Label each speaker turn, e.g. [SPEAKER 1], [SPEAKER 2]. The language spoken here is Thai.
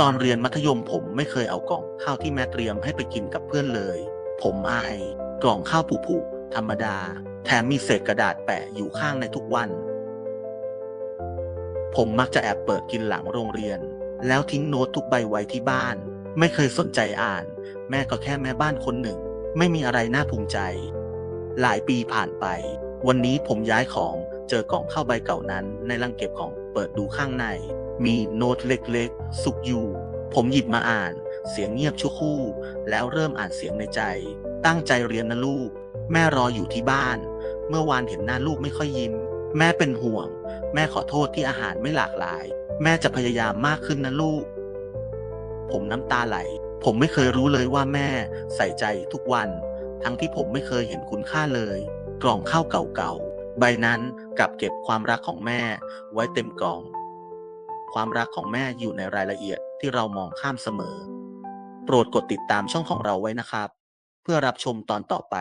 [SPEAKER 1] ตอนเรียนมัธยมผมไม่เคยเอากล่องข้าวที่แม่เตรียมให้ไปกินกับเพื่อนเลย ผมอาย กล่องข้าวผุๆธรรมดา แถมมีเศษกระดาษแปะอยู่ข้างในทุกวัน ผมมักจะแอบเปิดกินหลังโรงเรียน แล้วทิ้งโน้ตทุกใบไว้ที่บ้าน ไม่เคยสนใจอ่าน แม่ก็แค่แม่บ้านคนหนึ่ง ไม่มีอะไรน่าภูมิใจ หลายปีผ่านไป วันนี้ผมย้ายของ เจอกล่องข้าวใบเก่านั้น ในลังเก็บของเปิดดูข้างใน มีโน้ตเล็กๆ สุกอยู่ ผมหยิบมาอ่าน เสียงเงียบชั่วครู่ แล้วเริ่มอ่านเสียงในใจ ตั้งใจเรียนนะลูก แม่รออยู่ที่บ้าน เมื่อวานเห็นหน้าลูกไม่ค่อยยิ้ม แม่เป็นห่วง แม่ขอโทษที่อาหารไม่หลากหลาย แม่จะพยายามมากขึ้นนะลูก ผมน้ำตาไหล ผมไม่เคยรู้เลยว่าแม่ใส่ใจทุกวัน ทั้งที่ผมไม่เคยเห็นคุณค่าเลย กล่องข้าวเก่าๆ ใบนั้นกลับเก็บความรักของแม่ไว้เต็มกล่อง ความรักของแม่อยู่ในรายละเอียดที่เรามองข้ามเสมอ โปรดกดติดตามช่องของเราไว้นะครับ เพื่อรับชมตอนต่อไป